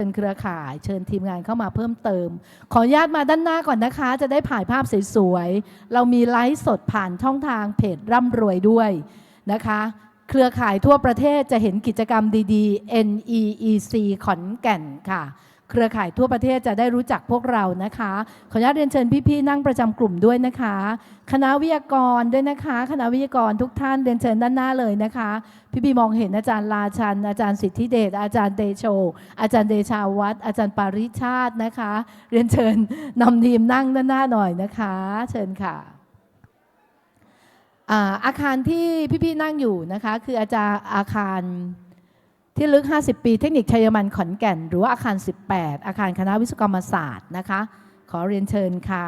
เป็นเครือข่ายเชิญทีมงานเข้ามาเพิ่มเติม ขออนุญาตมาด้านหน้าก่อนนะคะ จะได้ถ่ายภาพสวยๆ เรามีไลฟ์สดผ่านช่องทางเพจร่ำรวยด้วยนะคะ เครือข่ายทั่วประเทศจะเห็นกิจกรรมดีๆ NEEC ขอนแก่นค่ะ เครือข่ายทั่วประเทศจะได้รู้จักพวกเรานะคะ ขออนุญาตเรียนเชิญพี่ๆนั่งประจำกลุ่มด้วยนะคะ คณะวิทยากรด้วยนะคะ คณะวิทยากรทุกท่านเรียนเชิญด้านหน้าเลยนะคะ พี่บีมองเห็นอาจารย์ลาชัน อาจารย์สิทธิเดชอาจารย์เดโช อาจารย์เดชาวัฒน์อาจารย์ปาริชาตินะคะ เรียนเชิญนำทีมนั่งด้านหน้าหน่อยนะคะ เชิญค่ะอาคารที่พี่ๆนั่งอยู่นะคะ คืออาจารย์อาคาร ที่ลึก 50 ปี เทคนิคชัยมันขอนแก่น หรือว่าอาคาร 18 อาคารคณะวิศวกรรมศาสตร์นะคะ ขอเรียนเชิญค่ะ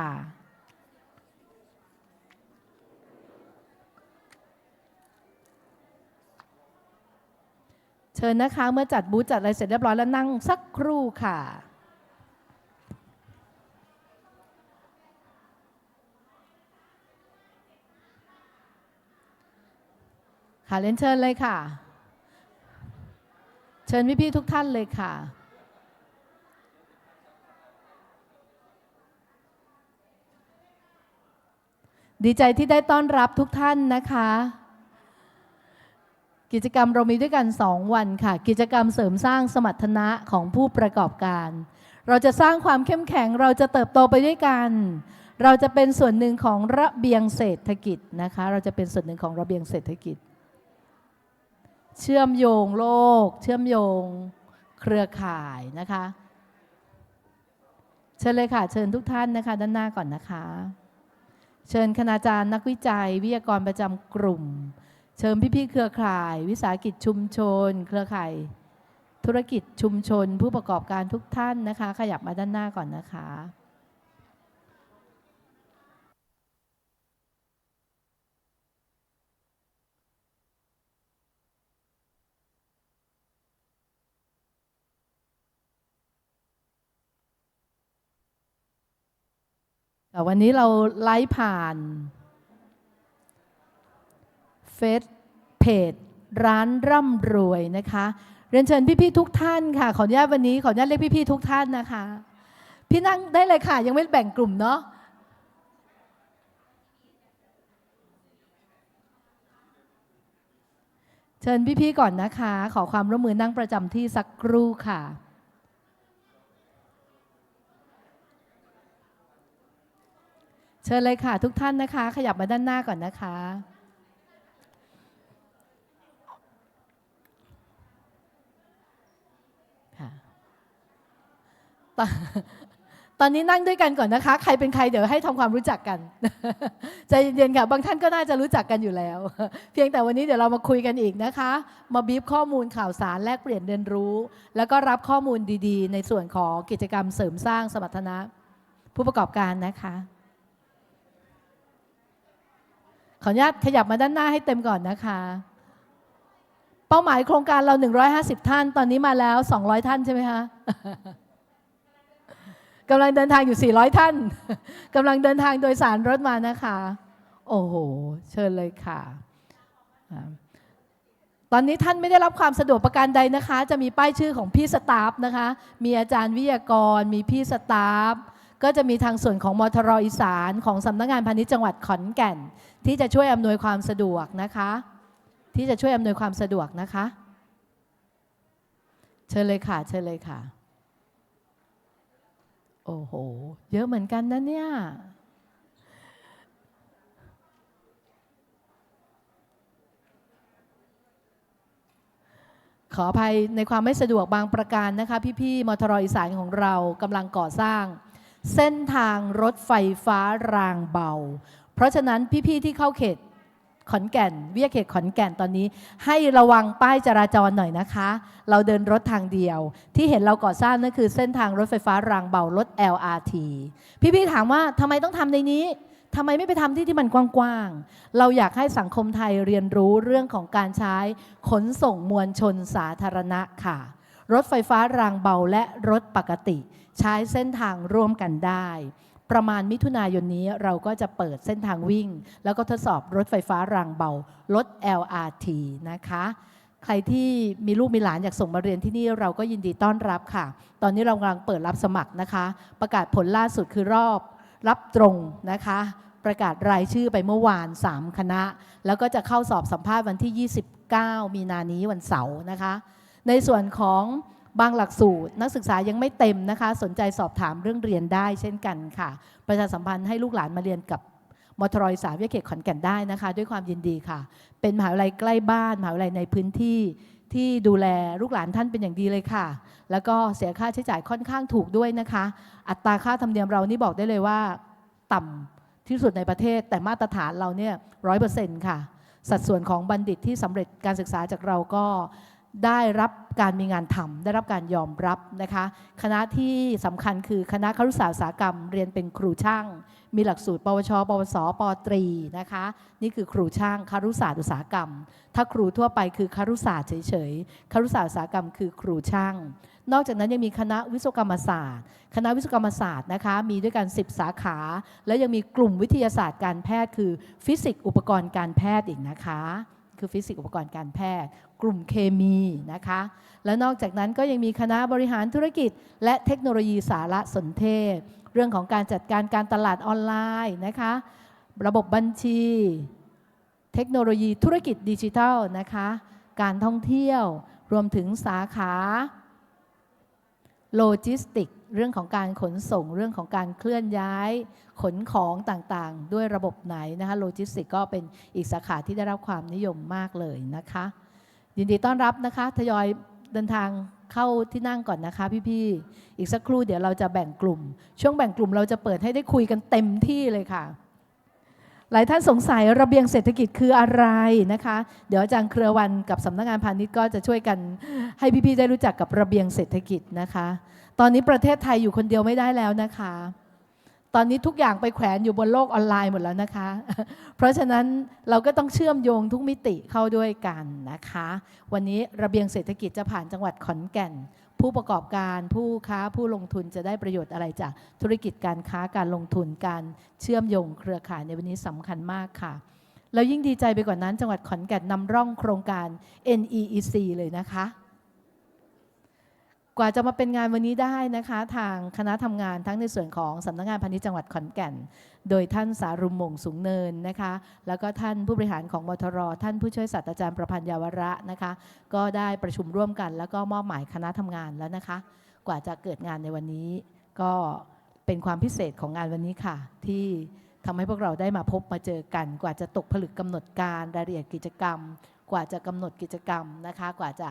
เชิญนะคะเมื่อจัดบูธจัดอะไรเสร็จเรียบร้อยแล้วนั่งสักครู่ค่ะค่ะเรียนเชิญเลยค่ะ ชิญพี่ๆทุกท่านเลยค่ะ ดีใจที่ได้ต้อนรับทุกท่านนะคะ กิจกรรมเรามีด้วยกัน 2 วันค่ะ กิจกรรมเสริมสร้างสมรรถนะของผู้ประกอบการ เราจะสร้างความเข้มแข็งเราจะเติบโตไปด้วยกัน เราจะเป็นส่วนหนึ่งของระเบียงเศรษฐกิจนะคะ เราจะเป็นส่วนหนึ่งของระเบียงเศรษฐกิจ เชื่อมโยงโลก เชื่อมโยงเครือข่ายนะคะ เชิญเลยค่ะ เชิญทุกท่านนะคะ ด้านหน้าก่อนนะคะ เชิญคณาจารย์นักวิจัย วิทยากรประจำกลุ่ม เชิญพี่ๆเครือข่าย วิสาหกิจชุมชน เครือข่าย ธุรกิจชุมชน ผู้ประกอบการทุกท่านนะคะ ขยับมาด้านหน้าก่อนนะคะ วันนี้เราไลฟ์ผ่านเฟซเพจร้านร่ำรวยนะคะ เรียนเชิญพี่ๆทุกท่านค่ะ ขออนุญาตวันนี้ขออนุญาตเรียกพี่ๆทุกท่านนะคะ พี่นั่งได้เลยค่ะ ยังไม่แบ่งกลุ่มเนาะเชิญพี่ๆก่อนนะคะ ขอความร่วมมือนั่งประจำที่สักครู่ค่ะ เชิญเลยค่ะ ทุกท่านนะคะ ขยับมาด้านหน้าก่อนนะคะตอนตอนนี้นั่งด้วยกันก่อนนะคะ ใครเป็นใครเดี๋ยวให้ทำความรู้จักกัน ใจเย็นๆค่ะ บางท่านก็น่าจะรู้จักกันอยู่แล้ว เพียงแต่วันนี้เดี๋ยวเรามาคุยกันอีกนะคะ มาบีบข้อมูลข่าวสารแลกเปลี่ยนเรียนรู้ แล้วก็รับข้อมูลดีๆ ในส่วนของกิจกรรมเสริมสร้างสมรรถนะ ผู้ประกอบการนะคะ ขออนุญาตขยับมาด้านหน้าให้เต็มก่อนนะคะ เป้าหมายโครงการเรา 150 ท่าน ตอนนี้มาแล้ว 200 ท่านใช่ไหมคะกำลังเดินทางอยู่ 400 ท่านกำลังเดินทางโดยสารรถมานะคะ โอ้โห เชิญเลยค่ะ ตอนนี้ท่านไม่ได้รับความสะดวกประการใดนะคะ จะมีป้ายชื่อของพี่สตาฟนะคะ มีอาจารย์วิทยากร มีพี่สตาฟ ก็จะมีทางส่วนของมทรอีสาน ของสำนักงานพาณิชย์จังหวัดขอนแก่น ที่จะช่วยอำนวยความสะดวกนะคะ ที่จะช่วยอำนวยความสะดวกนะคะ เชิญเลยค่ะ เชิญเลยค่ะ โอ้โห เยอะเหมือนกันนะเนี่ยขออภัยในความไม่สะดวกบางประการนะคะ พี่ๆมทรอีสานของเรากำลังก่อสร้าง เส้นทางรถไฟฟ้ารางเบา เพราะฉะนั้นพี่ๆที่เข้าเขตขอนแก่น เวิทยเขตขอนแก่นตอนนี้ ให้ระวังป้ายจราจรหน่อยนะคะ เราเดินรถทางเดียว ที่เห็นเราก่อสร้างนั่นคือเส้นทางรถไฟฟ้ารางเบารถ LRT พี่ๆถามว่าทำไมต้องทำในนี้ทำไมไม่ไปทำที่ที่มันกว้างๆ เราอยากให้สังคมไทยเรียนรู้เรื่องของการใช้ขนส่งมวลชนสาธารณะค่ะ รถไฟฟ้ารางเบาและรถปกติ ใช้เส้นทางร่วมกันได้ ประมาณมิถุนายนนี้เราก็จะเปิดเส้นทางวิ่ง แล้วก็ทดสอบรถไฟฟ้ารางเบา รถ LRT นะคะ ใครที่มีลูกมีหลานอยากส่งมาเรียนที่นี่เราก็ยินดีต้อนรับค่ะ ตอนนี้เรากำลังเปิดรับสมัครนะคะ ประกาศผลล่าสุดคือรอบรับตรงนะคะ ประกาศรายชื่อไปเมื่อวาน 3 คณะ แล้วก็จะเข้าสอบสัมภาษณ์วันที่ 29 มีนานี้วันเสาร์นะคะ ในส่วนของ บางหลักสูตร นักศึกษายังไม่เต็มนะคะ สนใจสอบถามเรื่องเรียนได้เช่นกันค่ะ ประชาสัมพันธ์ให้ลูกหลานมาเรียนกับมทรอยสามวิทยาเขตขอนแก่นได้นะคะ ด้วยความยินดีค่ะ เป็นมหาวิทยาลัยใกล้บ้านมหาวิทยาลัยในพื้นที่ที่ดูแลลูกหลานท่านเป็นอย่างดีเลยค่ะ แล้วก็เสียค่าใช้จ่ายค่อนข้างถูกด้วยนะคะ อัตราค่าธรรมเนียมเรานี่บอกได้เลยว่า ต่ำที่สุดในประเทศ แต่มาตรฐานเราเนี่ยร้อยเปอร์เซ็นต์ค่ะ สัดส่วนของบัณฑิตที่สำเร็จการศึกษาจากเราก็ ได้รับการมีงานทำได้รับการยอมรับนะคะคณะที่สำคัญคือคณะครุศาสตร์อุตสาหกรรม เรียนเป็นครูช่าง มีหลักสูตร ปวช ปวส ปตรีนะคะนี่คือครูช่างครุศาสตร์อุตสาหกรรม ถ้าครูทั่วไปคือครุศาสตร์เฉยๆครุศาสตร์อุตสาหกรรมคือครูช่าง นอกจากนั้นยังมีคณะวิศวกรรมศาสตร์ คณะวิศวกรรมศาสตร์นะคะมีด้วยกัน 10 สาขา แล้วยังมีกลุ่มวิทยาศาสตร์การแพทย์ คือฟิสิกส์อุปกรณ์การแพทย์อีกนะคะ คือฟิสิกส์อุปกรณ์การแพทย์ กลุ่มเคมีนะคะ และนอกจากนั้นก็ยังมีคณะบริหารธุรกิจ และเทคโนโลยีสารสนเทศ เรื่องของการจัดการการตลาดออนไลน์นะคะ ระบบบัญชี เทคโนโลยีธุรกิจดิจิทัลนะคะ การท่องเที่ยวรวมถึงสาขาโลจิสติก เรื่องของการขนส่งเรื่องของการเคลื่อนย้าย ขนของต่างๆ ด้วยระบบไหนนะคะโลจิสติกก็เป็นอีกสาขาที่ได้รับความนิยมมากเลยนะคะ ยินดีต้อนรับนะคะ ทยอยเดินทางเข้าที่นั่งก่อนนะคะพี่ๆอีกสักครู่เดี๋ยวเราจะแบ่งกลุ่ม ช่วงแบ่งกลุ่มเราจะเปิดให้ได้คุยกันเต็มที่เลยค่ะ หลายท่านสงสัยระเบียงเศรษฐกิจคืออะไรนะคะ เดี๋ยวอาจารย์เครือวันกับสำนักงานพาณิชย์ก็จะช่วยกันให้พี่ๆได้รู้จักกับระเบียงเศรษฐกิจนะคะ ตอนนี้ประเทศไทยอยู่คนเดียวไม่ได้แล้วนะคะ ตอนนี้ทุกอย่างไปแขวนอยู่บนโลกออนไลน์หมดแล้วนะคะ เพราะฉะนั้นเราก็ต้องเชื่อมโยงทุกมิติเข้าด้วยกันนะคะ วันนี้ระเบียงเศรษฐกิจจะผ่านจังหวัดขอนแก่น ผู้ประกอบการผู้ค้าผู้ลงทุนจะได้ประโยชน์อะไรจากธุรกิจการค้าการลงทุนการเชื่อมโยงเครือข่ายในวันนี้สำคัญมากค่ะแล้วยิ่งดีใจไปกว่านั้นจังหวัดขอนแก่นนำร่องโครงการ NEEC เลยนะคะ กว่าจะมาเป็นงานวันนี้ได้นะคะ ทางคณะทำงานทั้งในส่วนของสำนักงานพาณิชย์จังหวัดขอนแก่น โดยท่านสารุมมงสูงเนินนะคะ แล้วก็ท่านผู้บริหารของมทร ท่านผู้ช่วยศาสตราจารย์ประพันธ์ยาวระนะคะ ก็ได้ประชุมร่วมกัน แล้วก็มอบหมายคณะทำงานแล้วนะคะ กว่าจะเกิดงานในวันนี้ ก็เป็นความพิเศษของงานวันนี้ค่ะ ที่ทำให้พวกเราได้มาพบมาเจอกัน กว่าจะตกผลึกกำหนดการรายละเอียดกิจกรรม กว่าจะกำหนดกิจกรรมนะคะ กว่าจะ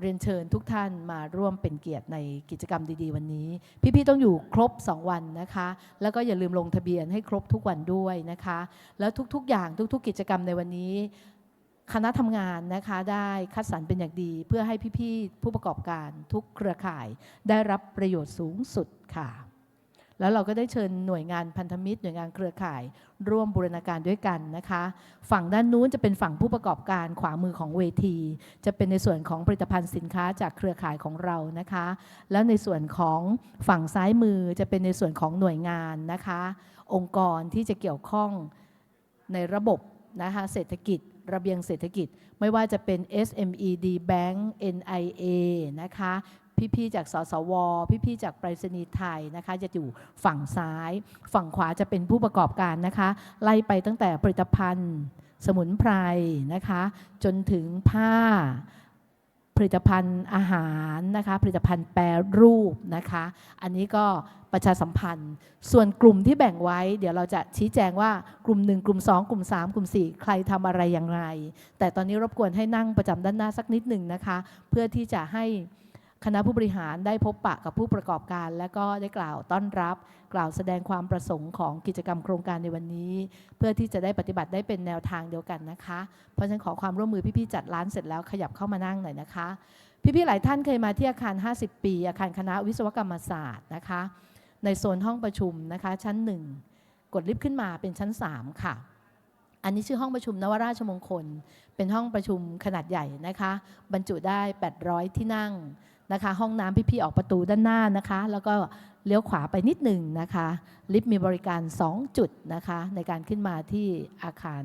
เรียนเชิญทุกท่านมาร่วมเป็นเกียรติในกิจกรรมดีๆ วันนี้ พี่ๆต้องอยู่ครบ 2 วันนะคะ แล้วก็อย่าลืมลงทะเบียนให้ครบทุกวันด้วยนะคะ แล้วทุกๆ อย่างทุกๆ กิจกรรมในวันนี้ คณะทำงานนะคะได้คัดสรรเป็นอย่างดี เพื่อให้พี่ๆผู้ประกอบการทุกเครือข่าย ได้รับประโยชน์สูงสุดค่ะ แล้วเราก็ได้เชิญหน่วยงานพันธมิตรหน่วยงานเครือข่าย ร่วมบูรณาการด้วยกันนะคะ ฝั่งด้านนู้นจะเป็นฝั่งผู้ประกอบการขวามือของเวที จะเป็นในส่วนของผลิตภัณฑ์สินค้าจากเครือข่ายของเรานะคะ แล้วในส่วนของฝั่งซ้ายมือจะเป็นในส่วนของหน่วยงานนะคะ องค์กรที่จะเกี่ยวข้องในระบบนะคะเศรษฐกิจระเบียงเศรษฐกิจไม่ว่าจะเป็น SMED Bank NIA นะคะ พี่ๆจากสสว พี่ๆจากไปรษณีย์ไทยนะคะ จะอยู่ฝั่งซ้าย ฝั่งขวาจะเป็นผู้ประกอบการนะคะ ไล่ไปตั้งแต่ผลิตภัณฑ์ สมุนไพรนะคะ จนถึงผ้าผลิตภัณฑ์อาหารนะคะ ผลิตภัณฑ์แปรรูปนะคะ อันนี้ก็ประชาสัมพันธ์ ส่วนกลุ่มที่แบ่งไว้ เดี๋ยวเราจะชี้แจงว่ากลุ่ม 1 กลุ่ม 2 กลุ่ม 3 กลุ่ม 4 ใครทำอะไรอย่างไร แต่ตอนนี้รบกวนให้นั่งประจำด้านหน้าสักนิดหนึ่งนะคะ เพื่อที่จะให้ คณะผู้บริหารได้พบปะกับผู้ประกอบการ และก็ได้กล่าวต้อนรับ กล่าวแสดงความประสงค์ของกิจกรรมโครงการในวันนี้ เพื่อที่จะได้ปฏิบัติได้เป็นแนวทางเดียวกันนะคะ เพราะฉะนั้นขอความร่วมมือพี่ๆจัดร้านเสร็จแล้วขยับเข้ามานั่งหน่อยนะคะ พี่ๆหลายท่านเคยมาที่อาคาร 50 ปี อาคารคณะวิศวกรรมศาสตร์นะคะ ในโซนห้องประชุมนะคะ ชั้น 1 กดลิฟต์ขึ้นมาเป็นชั้น 3 ค่ะอันนี้ชื่อห้องประชุมนวราชมงคล เป็นห้องประชุมขนาดใหญ่นะคะ บรรจุได้ 800 ที่นั่ง นะคะ ห้องน้ำพี่ๆออกประตูด้านหน้านะคะ แล้วก็เลี้ยวขวาไปนิดหนึ่งนะคะ ลิฟต์มีบริการ 2 จุดนะคะ ในการขึ้นมาที่อาคาร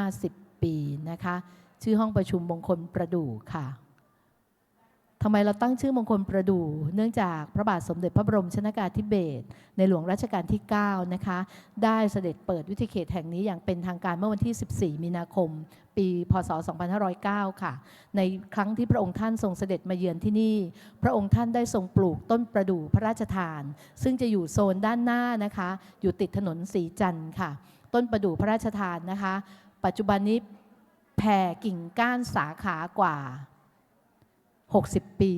50 ปีนะคะ ชื่อห้องประชุมมงคลประดู่ค่ะทำไมเราตั้งชื่อมงคลประดู่เนื่องจากพระบาทสมเด็จพระบรมชนากาธิเบศรในหลวงรัชกาลที่ 9 นะคะ ได้เสด็จเปิดวิทยเขตแห่งนี้อย่างเป็นทางการเมื่อวันที่ 14 มีนาคม ปีพศ 2509 ค่ะ ในครั้งที่พระองค์ท่านทรงเสด็จมาเยือนที่นี่ พระองค์ท่านได้ทรงปลูกต้นประดู่พระราชทาน ซึ่งจะอยู่โซนด้านหน้านะคะ อยู่ติดถนนสีจันทร์ค่ะ ต้นประดู่พระราชทานนะคะ ปัจจุบันนี้แผ่กิ่งก้านสาขากว่า 60 ปี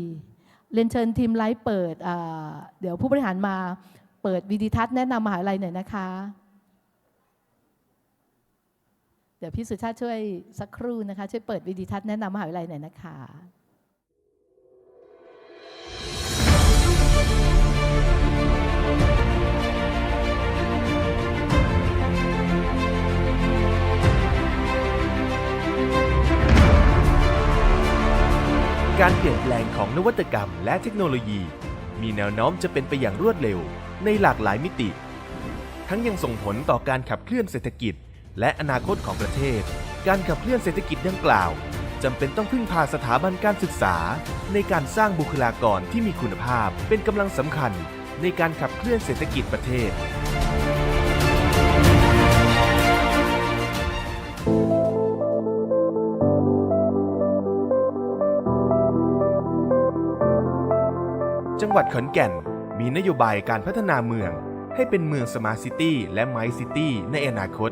เรียนเชิญทีมไลฟ์เปิดเเดี๋ยวผู้บริหารมาเปิดวิดีทัศน์แนะนำมหาลัยหน่อยนะคะ เดี๋ยวพี่สุชาติช่วยสักครู่นะคะ ช่วยเปิดวิดีทัศน์แนะนำมหาวิทยาลัยหน่อยนะคะการเปลี่ยนแปลงของนวัตกรรมและเทคโนโลยี มีแนวโน้มจะเป็นไปอย่างรวดเร็ว ในหลากหลายมิติ ทั้งยังส่งผลต่อการขับเคลื่อนเศรษฐกิจ และอนาคตของประเทศ การขับเคลื่อนเศรษฐกิจดังกล่าวจำเป็นต้องพึ่งพาสถาบันการศึกษา ในการสร้างบุคลากรที่มีคุณภาพ เป็นกำลังสำคัญในการขับเคลื่อนเศรษฐกิจประเทศ จังหวัดขอนแก่นมีนโยบายการพัฒนาเมือง ให้เป็นเมืองสมาร์ทซิตี้และไมซ์ซิตี้ในอนาคต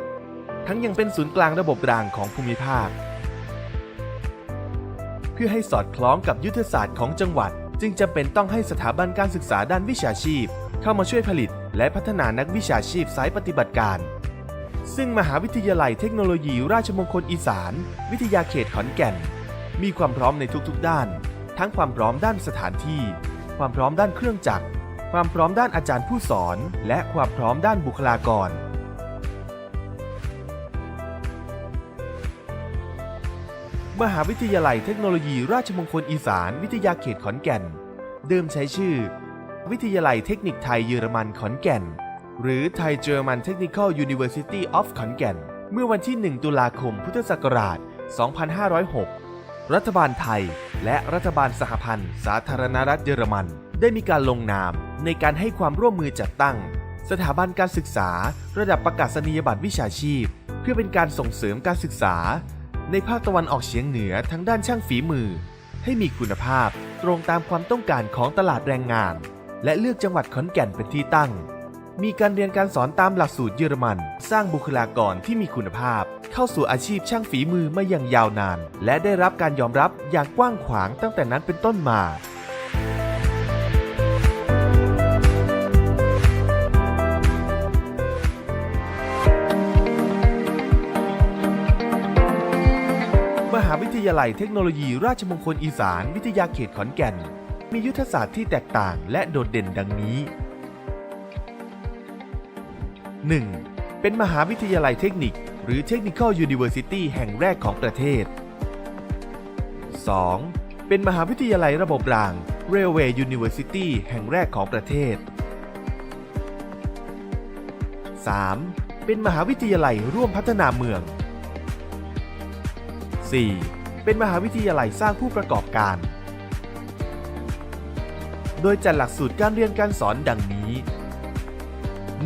ทั้งยังเป็นศูนย์กลางระบบรางของภูมิภาค เพื่อให้สอดคล้องกับยุทธศาสตร์ของจังหวัด จึงจำเป็นต้องให้สถาบันการศึกษาด้านวิชาชีพ เข้ามาช่วยผลิต และพัฒนานักวิชาชีพสายปฏิบัติการ ซึ่งมหาวิทยาลัยเทคโนโลยีราชมงคลอีสาน วิทยาเขตขอนแก่น มีความพร้อมในทุกๆด้าน ทั้งความพร้อมด้านสถานที่ ความพร้อมด้านเครื่องจักรความพร้อมด้านอาจารย์ผู้สอน และความพร้อมด้านบุคลากร มหาวิทยาลัยเทคโนโลยีราชมงคลอีสาน วิทยาเขตขอนแก่น เดิมใช้ชื่อ วิทยาลัยเทคนิคไทยเยอรมันขอนแก่น หรือ Thai German Technical University of ขอนแก่น เมื่อวันที่ 1 ตุลาคมพุทธศักราช 2506 รัฐบาลไทย และรัฐบาลสหพันธ์ สาธารณรัฐเยอรมัน ได้มีการลงนามในการให้ความร่วมมือจัดตั้ง สถาบันการศึกษา ระดับประกาศนียบัตรวิชาชีพ เพื่อเป็นการส่งเสริมการศึกษา ในภาคตะวันออกเฉียงเหนือทั้งด้านช่างฝีมือ ให้มีคุณภาพตรงตามความต้องการของตลาดแรงงาน และเลือกจังหวัดขอนแก่นเป็นที่ตั้ง มีการเรียนการสอนตามหลักสูตรเยอรมัน สร้างบุคลากรที่มีคุณภาพ เข้าสู่อาชีพช่างฝีมือมาอย่างยาวนาน และได้รับการยอมรับอย่างกว้างขวางตั้งแต่นั้นเป็นต้นมา ทยาลัยเทคโนโลยีราชมงคลอีสานวิทยาเขตขอนแก่น มียุทธศาสตร์ที่แตกต่างและโดดเด่นดังนี้ 1. เป็นมหาวิทยาลัยเทคนิค หรือ Technical University แห่งแรกของประเทศ 2. เป็นมหาวิทยาลัยระบบราง Railway University แห่งแรกของประเทศ 3. เป็นมหาวิทยาลัยร่วมพัฒนาเมือง 4. เป็นมหาวิทยาลัยสร้างผู้ประกอบการ โดยจัดหลักสูตรการเรียนการสอนดังนี้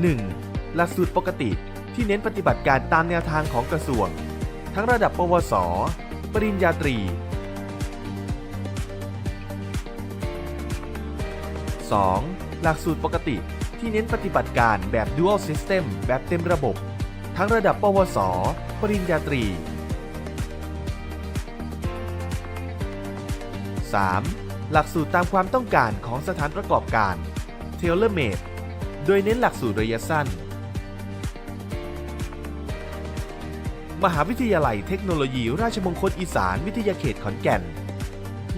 1. หลักสูตรปกติที่เน้นปฏิบัติการตามแนวทางของกระทรวง ทั้งระดับปวส ปริญญาตรี 2. หลักสูตรปกติที่เน้นปฏิบัติการแบบ Dual System แบบเต็มระบบ ทั้งระดับปวส ปริญญาตรี 3. หลักสูตรตามความต้องการของสถานประกอบการ Tailor Made โดยเน้นหลักสูตรระยะสั้น มหาวิทยาลัยเทคโนโลยี ราชมงคลอีสานวิทยาเขตขอนแก่น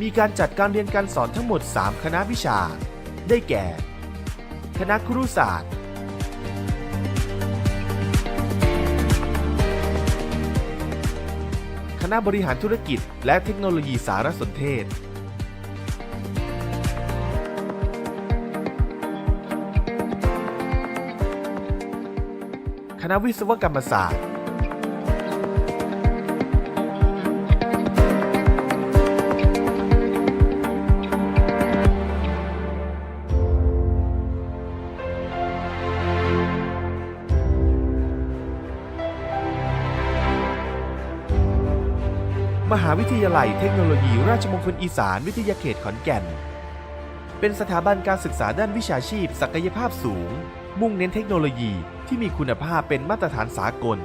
มีการจัดการเรียนการสอนทั้งหมด 3 คณะวิชา ได้แก่ คณะครุศาสตร์ คณะบริหารธุรกิจและเทคโนโลยีสารสนเทศ ณะวิศวกรรมศาสตร์ มหาวิทยาลัยเทคโนโลยี ราชมงคลอีสานวิทยาเขตขอนแก่น เป็นสถาบันการศึกษาด้านวิชาชีพ ศักยภาพสูง มุ่งเน้นเทคโนโลยี ที่มีคุณภาพเป็นมาตรฐานสากล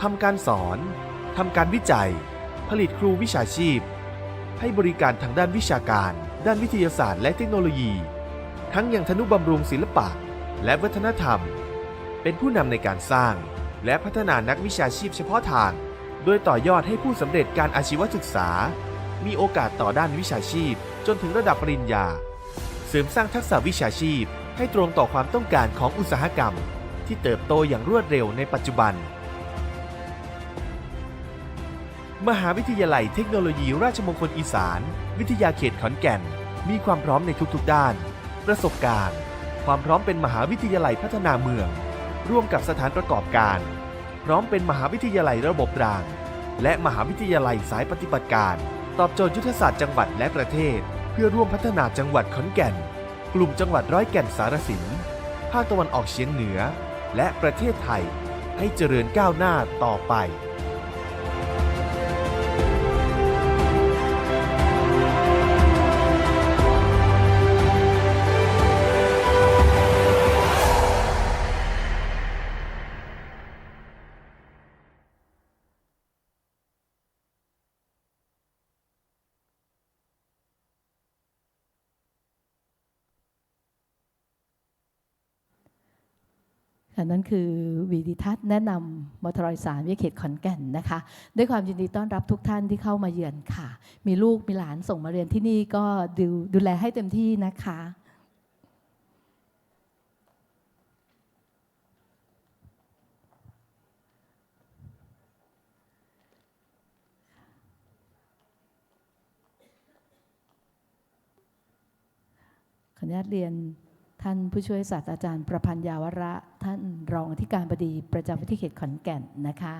ทำการสอนทำการวิจัย ผลิตครูวิชาชีพ ให้บริการทางด้านวิชาการ ด้านวิทยาศาสตร์และเทคโนโลยี ทั้งยังทนุบำรุงศิลปะ และวัฒนธรรม เป็นผู้นำในการสร้าง และพัฒนานักวิชาชีพเฉพาะทาง โดยต่อยอดให้ผู้สำเร็จการอาชีวศึกษา มีโอกาสต่อด้านวิชาชีพ จนถึงระดับปริญญา เสริมสร้างทักษะวิชาชีพให้ตรงต่อความต้องการของอุตสาหกรรม ที่เติบโตอย่างรวดเร็วในปัจจุบัน มหาวิทยาลัยเทคโนโลยีราชมงคลอีสาน วิทยาเขตขอนแก่น มีความพร้อมในทุกๆด้าน ประสบการณ์ ความพร้อมเป็นมหาวิทยาลัยพัฒนาเมือง ร่วมกับสถานประกอบการ พร้อมเป็นมหาวิทยาลัยระบบราง และมหาวิทยาลัยสายปฏิบัติการ ตอบโจทย์ยุทธศาสตร์จังหวัดและประเทศ เพื่อร่วมพัฒนาจังหวัดขอนแก่น กลุ่มจังหวัดร้อยแก่นสารสินภาคตะวันออกเฉียงเหนือ และประเทศไทยให้เจริญก้าวหน้าต่อไป ค่ะนั่นคือวีดิทัศน์แนะนำมอทรอยสารวิเขตขอนแก่นนะคะ ด้วยความยินดีต้อนรับทุกท่านที่เข้ามาเยือนค่ะ มีลูกมีหลานส่งมาเรียนที่นี่ก็ดูดูแลให้เต็มที่นะคะขออนุญาตเรียน ท่านผู้ช่วยศาสตราจารย์ประพันธ์ยาวระ ท่านรองอธิการบดีประจำวิทยาเขตขอนแก่นนะคะ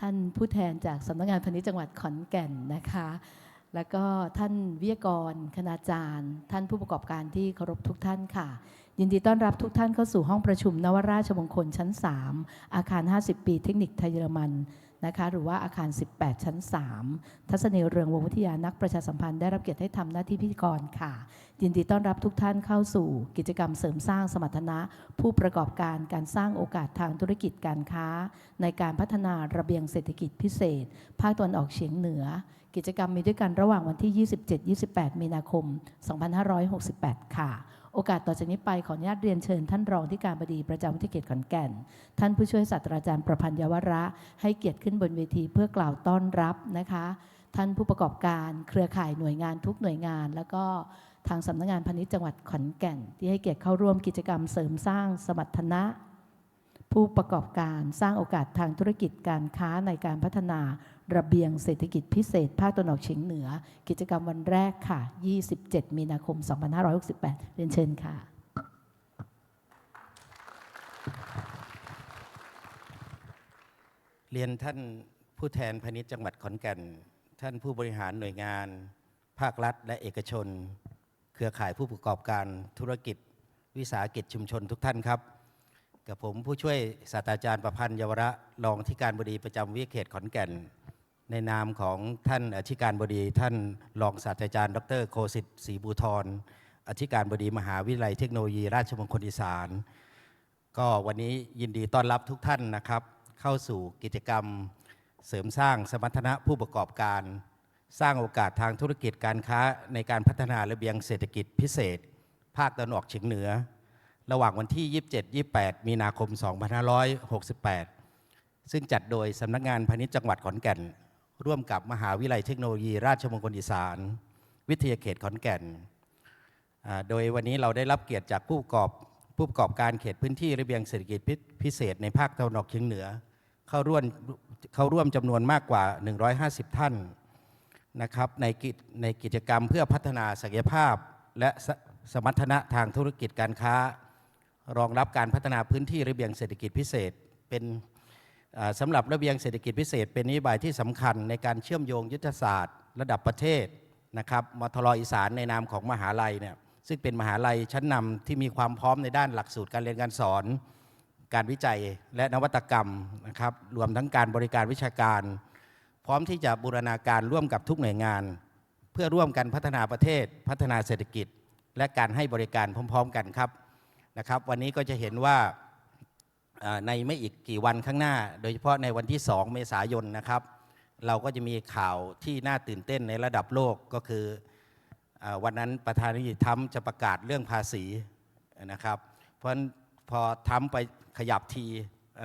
ท่านผู้แทนจากสำนักงานพาณิชย์จังหวัดขอนแก่นนะคะ แล้วก็ท่านวิทยากร คณาจารย์ ท่านผู้ประกอบการที่เคารพทุกท่านค่ะ ยินดีต้อนรับทุกท่านเข้าสู่ห้องประชุมนวราชมงคลชั้น 3 อาคาร 50 ปีเทคนิคไทยเยอรมัน นะคะหรือว่าอาคาร 18 ชั้น 3 ทัศนีเรืองวงวิทยานักประชาสัมพันธ์ได้รับเกียรติให้ทำหน้าที่พิธีกรค่ะ ยินดีต้อนรับทุกท่านเข้าสู่กิจกรรมเสริมสร้างสมรรถนะ ผู้ประกอบการการสร้างโอกาสทางธุรกิจการค้า ในการพัฒนาระเบียงเศรษฐกิจพิเศษ ภาคตะวันออกเฉียงเหนือ กิจกรรมมีด้วยกันระหว่างวันที่ 27-28 มีนาคม 2568 ค่ะ โอกาสต่อจากนี้ไปขออนุญาตเรียนเชิญท่านรองที่การบดีประจำวิทยาเขตขอนแก่น ท่านผู้ช่วยศาสตราจารย์ประพันธ์ยาวระ ให้เกียรติขึ้นบนเวทีเพื่อกล่าวต้อนรับนะคะ ท่านผู้ประกอบการเครือข่ายหน่วยงานทุกหน่วยงาน แล้วก็ทางสำนักงานพาณิชย์จังหวัดขอนแก่น ที่ให้เกียรติเข้าร่วมกิจกรรมเสริมสร้างสมรรถนะ ผู้ประกอบการสร้างโอกาสทางธุรกิจการค้าในการพัฒนา ระเบียงเศรษฐกิจพิเศษ ภาคตะวันออกเฉียงเหนือ กิจกรรมวันแรกค่ะ 27 มีนาคม 2568 เรียนเชิญค่ะ เรียนท่านผู้แทนพาณิชย์จังหวัดขอนแก่น ท่านผู้บริหารหน่วยงาน ภาครัฐและเอกชน เครือข่ายผู้ประกอบการธุรกิจ วิสาหกิจชุมชนทุกท่านครับกับผมผู้ช่วยศาสตราจารย์ประพันธ์เยาวระรองที่การบดีประจำวิเขตขอนแก่น ในนามของท่านอธิการบดีท่านรองศาสตราจารย์ ดรโคสิตศรีบูทรอธิการบดีมหาวิทยาลัยเทคโนโลยีราชมงคลอีสาน ก็วันนี้ยินดีต้อนรับทุกท่านนะครับ เข้าสู่กิจกรรมเสริมสร้างสมรรถนะผู้ประกอบการ สร้างโอกาสทางธุรกิจการค้าในการพัฒนาระเบียงเศรษฐกิจพิเศษ ภาคตะวันออกเฉียงเหนือ ระหว่างวันที่ 27-28 มีนาคม 2568 ซึ่งจัดโดยสำนักงานพาณิชย์จังหวัดขอนแก่น ร่วมกับมหาวิทยาลัยเทคโนโลยี ราชมงคลอีสาน วิทยาเขตขอนแก่น โดยวันนี้เราได้รับเกียรติจากผู้ประกอบผู้ประกอบการเขตพื้นที่ระเบียงเศรษฐกิจพิพิเศษในภาคตะวันออกเฉียงเหนือ เข้าร่วมเข้าร่วมจำนวนมากกว่า 150 ท่านนะครับในกิจในกิจกรรมเพื่อพัฒนาศักยภาพและสสมรรถนะทางธุรกิจการค้า รองรับการพัฒนาพื้นที่ระเบียงเศรษฐกิจพิเศษเป็น สำหรับระเบียงเศรษฐกิจพิเศษ เป็นนโยบายที่สำคัญในการเชื่อมโยงยุทธศาสตร์ ระดับประเทศนะครับมทรอีสานในนามของมหาลัยเนี่ยซึ่งเป็นมหาลัยชั้นนำที่มีความพร้อมในด้านหลักสูตรการเรียนการสอน การวิจัยและนวัตกรรมนะครับรวมทั้งการบริการวิชาการ พร้อมที่จะบูรณาการร่วมกับทุกหน่วยงาน เพื่อร่วมกันพัฒนาประเทศ พัฒนาเศรษฐกิจ และการให้บริการพร้อม ๆ กันครับนะครับ วันนี้ก็จะเห็นว่า ในไม่อีกกี่วันข้างหน้า โดยเฉพาะในวันที่ 2 เมษายนนะครับ เราก็จะมีข่าวที่น่าตื่นเต้นในระดับโลกก็คืออวันนั้นประธานาธิบดีทรัมป์จะประกาศเรื่องภาษีนะครับ เพราะนั้นพอทรัมป์ไปขยับที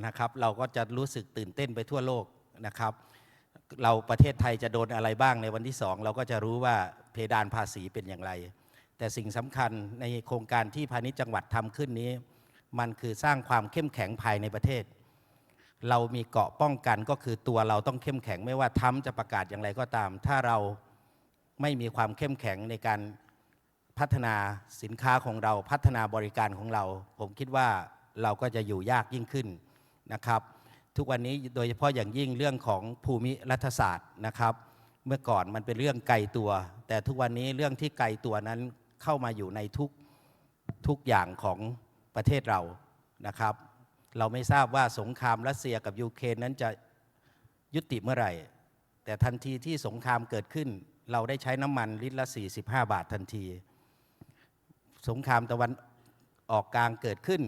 นะครับ เราก็จะรู้สึกตื่นเต้นไปทั่วโลกนะครับ เราประเทศไทยจะโดนอะไรบ้างในวันที่สองเราก็จะรู้ว่าเพดานภาษีเป็นอย่างไร แต่สิ่งสำคัญในโครงการที่พาณิชย์จังหวัดทำขึ้นนี้ มันคือสร้างความเข้มแข็งภายในประเทศ เรามีเกาะป้องกันก็คือตัวเราต้องเข้มแข็งไม่ว่าทรัมจะประกาศอย่างไรก็ตาม ถ้าเราไม่มีความเข้มแข็งในการพัฒนาสินค้าของเราพัฒนาบริการของเรา ผมคิดว่าเราก็จะอยู่ยากยิ่งขึ้นนะครับ ทุกวันนี้โดยเฉพาะอย่างยิ่งเรื่องของภูมิรัฐศาสตร์นะครับ เมื่อก่อนมันเป็นเรื่องไกลตัว แต่ทุกวันนี้เรื่องที่ไกลตัวนั้นเข้ามาอยู่ในทุกทุกอย่างของ ประเทศเรานะครับ เราไม่ทราบว่าสงครามรัสเซียกับยูเครนนั้นจะยุติเมื่อไหร่ แต่ทันทีที่สงครามเกิดขึ้น เราได้ใช้น้ำมันลิตรละ 45 บาททันที สงครามตะวันออกกลางเกิดขึ้น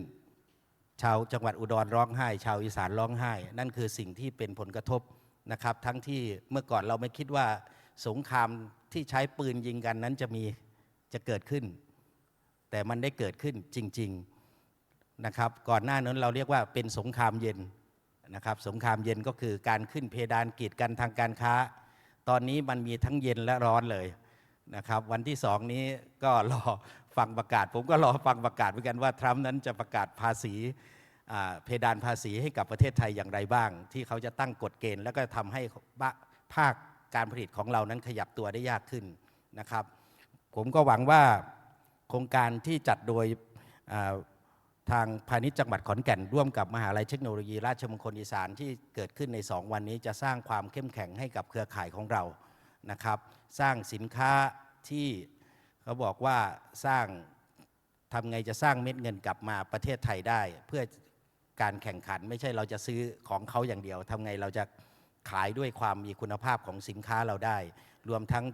ชาวจังหวัดอุดรร้องไห้ ชาวอีสานร้องไห้ นั่นคือสิ่งที่เป็นผลกระทบนะครับ ทั้งที่เมื่อก่อนเราไม่คิดว่าสงครามที่ใช้ปืนยิงกันนั้นจะมีจะเกิดขึ้น แต่มันได้เกิดขึ้นจริง ๆ นะครับก่อนหน้านั้นเราเรียกว่าเป็นสงครามเย็นนะครับสงครามเย็นก็คือการขึ้นเพดานกีดกันทางการค้า ตอนนี้มันมีทั้งเย็นและร้อนเลยนะครับวันที่สองนี้ก็รอฟังประกาศ ผมก็รอฟังประกาศเหมือนกันว่าทรัมป์นั้นจะประกาศภาษีเพดานภาษีให้กับประเทศไทยอย่างไรบ้าง ที่เขาจะตั้งกฎเกณฑ์ แล้วก็ทำให้ภาคการผลิตของเรานั้นขยับตัวได้ยากขึ้นนะครับ ผมก็หวังว่าโครงการที่จัดโดย ทางพาณิชย์จังหวัดขอนแก่น ร่วมกับมหาลัยเทคโนโลยีราชมงคลอีสานที่เกิดขึ้นใน 2 วันนี้จะสร้างความเข้มแข็งให้กับเครือข่ายของเรานะครับ สร้างสินค้าที่เขาบอกว่าสร้างทำไงจะสร้างเม็ดเงินกลับมาประเทศไทยได้ เพื่อการแข่งขันไม่ใช่เราจะซื้อของเขาอย่างเดียวทำไงเราจะขายด้วยความมีคุณภาพของสินค้าเราได้ รวมทั้ง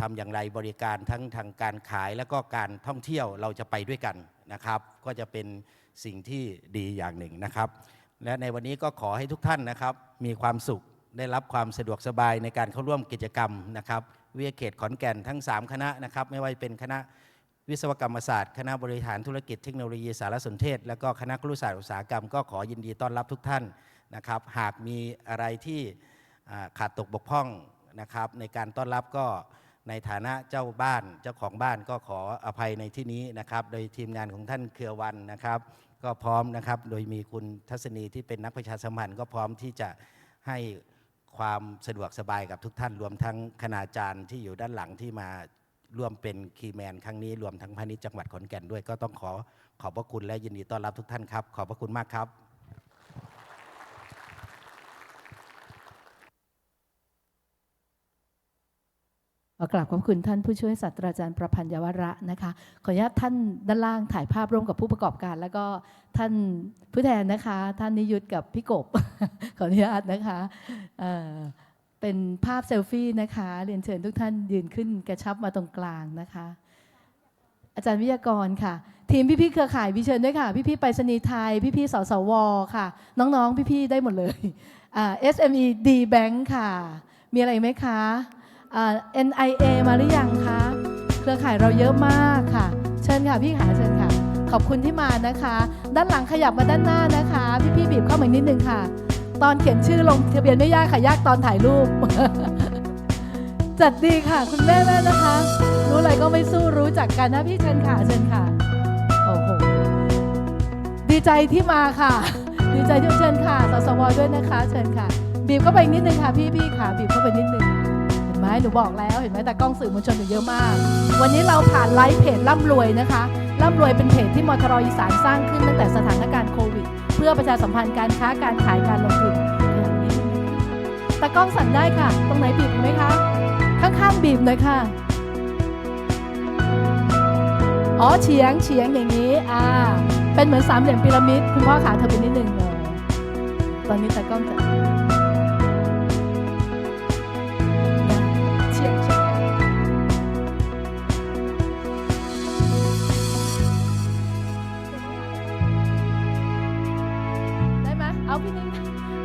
ทำอย่างไรบริการทั้งทางการขายแล้วก็การท่องเที่ยวเราจะไปด้วยกัน นะครับ ก็จะเป็นสิ่งที่ดีอย่างหนึ่งนะครับ และในวันนี้ก็ขอให้ทุกท่านนะครับ มีความสุขได้รับความสะดวกสบายในการเข้าร่วมกิจกรรมนะครับวิทยาเขตขอนแก่นทั้ง 3 คณะนะครับ ไม่ว่าจะเป็นคณะวิศวกรรมศาสตร์ คณะบริหารธุรกิจเทคโนโลยีสารสนเทศ และก็คณะครุศาสตร์อุตสาหกรรมก็ขอยินดีต้อนรับทุกท่านนะครับ หากมีอะไรที่ขาดตกบกพร่องนะครับ ในการต้อนรับก็ ในฐานะเจ้าบ้านเจ้าของบ้านก็ขออภัยในที่นี้นะครับ โดยทีมงานของท่านเครือวันนะครับ ก็พร้อมนะครับ โดยมีคุณทัศนีที่เป็นนักประชาสัมพันธ์ก็พร้อมที่จะให้ความสะดวกสบายกับทุกท่าน รวมทั้งคณาจารย์ที่อยู่ด้านหลังที่มาร่วมเป็นคีแมนครั้งนี้รวมทั้งพาณิชย์จังหวัดขอนแก่นด้วย ก็ต้องขอขอบพระคุณและยินดีต้อนรับทุกท่านครับ ขอบพระคุณมากครับ กราบขอบคุณท่านผู้ช่วยศาสตราจารย์ประพันธ์ยวระนะคะ ขออนุญาตท่านด้านล่างถ่ายภาพร่วมกับผู้ประกอบการ แล้วก็ท่านผู้แทนนะคะ ท่านนิยุทธกับพี่กบ ขออนุญาตนะคะเเป็นภาพเซลฟี่นะคะ เรียนเชิญทุกท่านยืนขึ้นกระชับมาตรงกลางนะคะ อาจารย์วิทยากรค่ะ ทีมพี่ๆเครือข่ายวิเชิญด้วยค่ะ พี่ๆไปรษณีย์ไทย พี่ๆสสวค่ะ น้องๆ พี่ๆได้หมดเลยอ่า SME D Bank ค่ะ มีอะไรไหมคะ NIA มาหรือยังคะ เครือข่ายเราเยอะมากค่ะ เชิญค่ะพี่ขาเชิญค่ะ ขอบคุณที่มานะคะ ด้านหลังขยับมาด้านหน้านะคะ พี่ๆบีบเข้ามาอีกนิดนึงค่ะ ตอนเขียนชื่อลงทะเบียนไม่ยากค่ะ ยากตอนถ่ายรูป จัดดีค่ะ คุณแม่แม่นะคะ รู้อะไรก็ไม่สู้รู้จักกันนะพี่เชิญค่ะเชิญค่ะ โอ้โห ดีใจที่มาค่ะ ดีใจที่เชิญค่ะ สสวด้วยนะคะ เชิญค่ะ บีบเข้าไปนิดนึงค่ะ พี่พี่ค่ะ บีบเข้าไปนิดนึง มหนูบอกแล้วเห็นไหมแต่กล้องสื่อมวลชนอยู่เยอะมาก วันนี้เราผ่านไลฟ์เพจร่ำรวยนะคะร่ำรวยเป็นเพจที่มทรอีสานสร้างขึ้นตั้งแต่สถานการณ์โควิด เพื่อประชาสัมพันธ์การค้าการขายการลงทุนอย่างนี้นะกล้องสั่นได้ค่ะ ตรงไหนบีบไหมคะ ข้างๆบีบหน่อยค่ะอ๋อเฉียงเฉียงอย่างนี้อ่าเป็นเหมือนสามเหลี่ยมพีระมิดคุณพ่อขาเธอเป็นนิดนึงเออตอนนี้ตากล้องจะ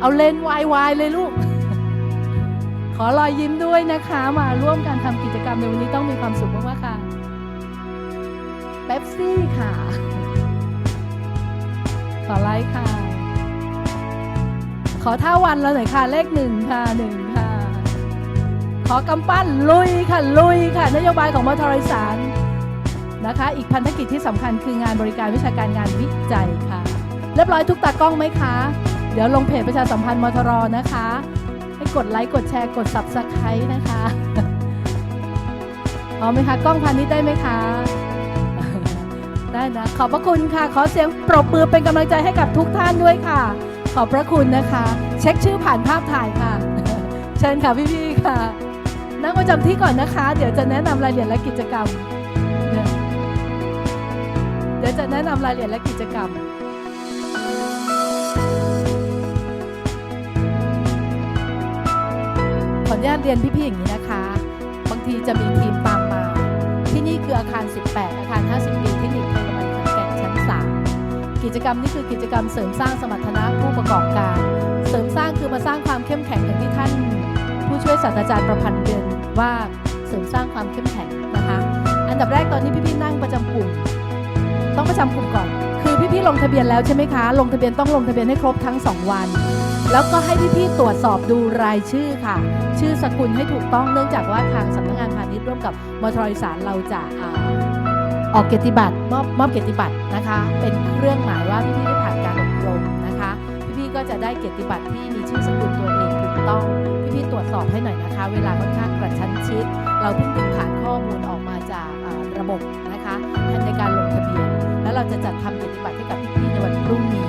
เอาเลนวายวายเลยลูก ขอรอยยิ้มด้วยนะคะ มาร่วมกันทำกิจกรรมในวันนี้ต้องมีความสุขมากๆค่ะเป๊ปซี่ค่ะ ขอไลค์ค่ะ ขอท่าวันแล้วหน่อยค่ะ เลขหนึ่งค่ะหนึ่งค่ะ ขอกำปั้นลุยค่ะ ลุยค่ะ นโยบายของมทรสารนะคะ อีกพันธกิจที่สำคัญคืองานบริการวิชาการงานวิจัยค่ะ เรียบร้อยทุกตากล้องไหมคะ เดี๋ยวลงเพจประชาสัมพันธ์มทรนะคะ ให้กดไลค์กดแชร์กด subscribe นะคะพร้อมไหมคะกล้องพาณิชย์ได้ไหมคะ ได้นะ ขอบพระคุณค่ะ ขอเสียงปรบมือเป็นกำลังใจให้กับทุกท่านด้วยค่ะ ขอบพระคุณนะคะ เช็คชื่อผ่านภาพถ่ายค่ะ เชิญค่ะพี่ๆค่ะ นั่งประจำที่ก่อนนะคะ เดี๋ยวจะแนะนำรายละเอียดและกิจกรรม เดี๋ยวจะแนะนำรายละเอียดและกิจกรรม ญาตเรียนพี่ๆอย่างนี้นะคะ บางทีจะมีทีมตามมา ที่นี่คืออาคาร 18 อาคาร 50 ปีเทคนิคเทคนิคขอนแก่นชั้น 3 กิจกรรมนี้คือกิจกรรมเสริมสร้างสมรรถนะผู้ประกอบการ เสริมสร้างคือมาสร้างความเข้มแข็งอย่างที่ท่าน ผู้ช่วยศาสตราจารย์ประพันธ์เดือนว่าเสริมสร้างความเข้มแข็งนะคะ อันดับแรกตอนนี้พี่ๆนั่งประจำกลุ่ม ต้องประจำกลุ่มก่อน คือพี่ๆลงทะเบียนแล้วใช่ไหมคะ ลงทะเบียนต้องลงทะเบียนให้ครบทั้ง 2 วัน แล้วก็ให้พี่ๆตรวจสอบดูรายชื่อค่ะ ชื่อสกุลให้ถูกต้องเนื่องจากว่าทางสำนักงานพาณิชย์ร่วมกับมทรอีสารเราจะออกเกียรติบัตรมอบมอบเกียรติบัตรนะคะ เป็นเครื่องหมายว่าพี่ๆได้ผ่านการอบรมนะคะ พี่ๆก็จะได้เกียรติบัตรที่มีชื่อสกุลตัวเองถูกต้อง พี่ๆตรวจสอบให้หน่อยนะคะ เวลาค่อนข้างกระชั้นชิด เราเพิ่งดึงฐานข้อมูลออกมาจากระบบ แล้วเราจะจัดทำเกียรติบัตรให้กับพี่ๆในวันพรุ่งนี้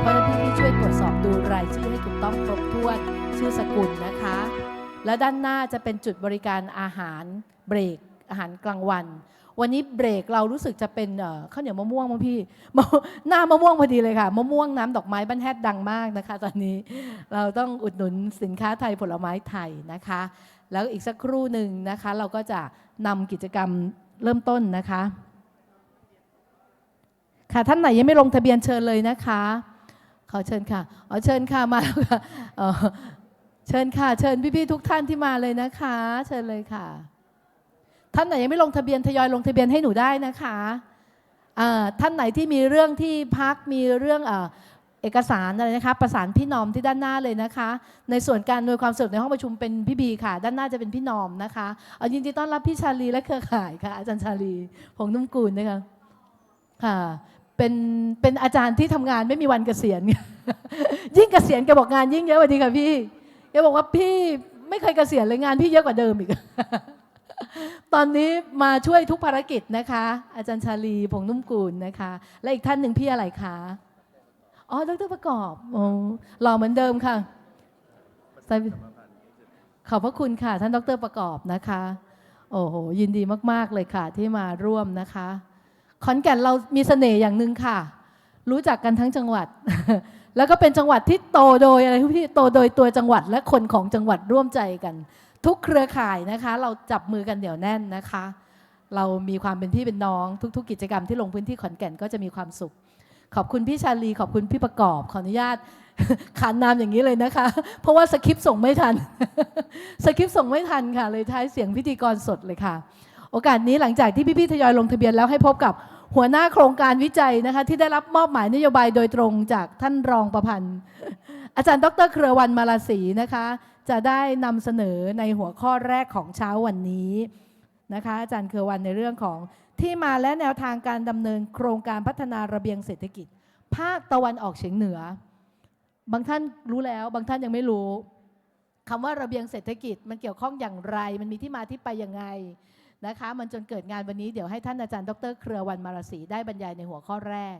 เพราะฉะนั้นพี่ๆช่วยตรวจสอบดูรายชื่อให้ถูกต้องครบถ้วนชื่อสกุลนะคะ และด้านหน้าจะเป็นจุดบริการอาหารเบรกอาหารกลางวัน วันนี้เบรกเรารู้สึกจะเป็นเข้าวเหนียวมะม่วงมั้งพี่หน้ามะม่วงพอดีเลยค่ะมะม่วงน้ำดอกไม้บ้านแฮดดังมากนะคะ ตอนนี้เราต้องอุดหนุนสินค้าไทยผลไม้ไทยนะคะ แล้วอีกสักครู่หนึ่งนะคะ เราก็จะนำกิจกรรมเริ่มต้นนะคะ ค่ะท่านไหนยังไม่ลงทะเบียนเชิญเลยนะคะ ขอเชิญค่ะอ๋อเชิญค่ะมาแล้วค่ะเชิญค่ะ เชิญพี่ๆทุกท่านที่มาเลยนะคะ เชิญเลยค่ะ ท่านไหนยังไม่ลงทะเบียนทยอยลงทะเบียนให้หนูได้นะคะท่านไหนที่มีเรื่องที่พักมีเรื่องเอกสารอะไรนะคะประสานพี่นอมที่ด้านหน้าเลยนะคะ ในส่วนการอำนวยความสะดวกในห้องประชุมเป็นพี่บีค่ะ ด้านหน้าจะเป็นพี่นอมนะคะเอายินดีต้อนรับพี่ชาลีและเครือข่ายค่ะอาจารย์ชาลีผงนุ่มกูลนะคะค่ะ เป็นเป็นอาจารย์ที่ทำงานไม่มีวันเกษียณ ยิ่งเกษียณแกบอกงานยิ่งเยอะกว่าดีค่ะพี่แกบอกว่าพี่ไม่เคยเกษียณเลยงานพี่เยอะกว่าเดิมอีก ตอนนี้มาช่วยทุกภารกิจนะคะ อาจารย์ชาลีผงนุ่มกูลนะคะ และอีกท่านหนึ่งพี่อะไรคะ อ๋อดรประกอบโอ้หล่อเหมือนเดิมค่ะใส่ขอบพระคุณค่ะ ท่านดรประกอบนะคะ โอ้โหยินดีมาก ๆ เลยค่ะที่มาร่วมนะคะ ขอนแก่นเรามีเสน่ห์อย่างหนึ่งค่ะ รู้จักกันทั้งจังหวัด แล้วก็เป็นจังหวัดที่โตโดยอะไรพี่โตโดยตัวจังหวัดและคนของจังหวัดร่วมใจกัน ทุกเครือข่ายนะคะ เราจับมือกันเหนียวแน่นนะคะ เรามีความเป็นพี่เป็นน้อง ทุก ๆ กิจกรรมที่ลงพื้นที่ขอนแก่นก็จะมีความสุข ขอบคุณพี่ชาลีขอบคุณพี่ประกอบขออนุญาตขานนามอย่างนี้เลยนะคะ เพราะว่าสคริปต์ส่งไม่ทัน สคริปต์ส่งไม่ทันค่ะ เลยท้ายเสียงพิธีกรสดเลยค่ะ โอกาสนี้หลังจากที่พี่ๆทยอยลงทะเบียนแล้วให้พบกับหัวหน้าโครงการวิจัยนะคะที่ได้รับมอบหมายนโยบายโดยตรงจากท่านรองประพันธ์ อาจารย์ดรเครือวันมาลาศรีนะคะ จะได้นำเสนอในหัวข้อแรกของเช้าวันนี้นะคะอาจารย์เครือวันในเรื่องของที่มาและแนวทางการดำเนินโครงการพัฒนาระเบียงเศรษฐกิจ ภาคตะวันออกเฉียงเหนือ บางท่านรู้แล้วบางท่านยังไม่รู้คำว่าระเบียงเศรษฐกิจมันเกี่ยวข้องอย่างไร มันมีที่มาที่ไปยังไง นะคะ มันจนเกิดงานวันนี้เดี๋ยวให้ท่านอาจารย์ดร เครือวันมารสีได้บรรยายในหัวข้อแรก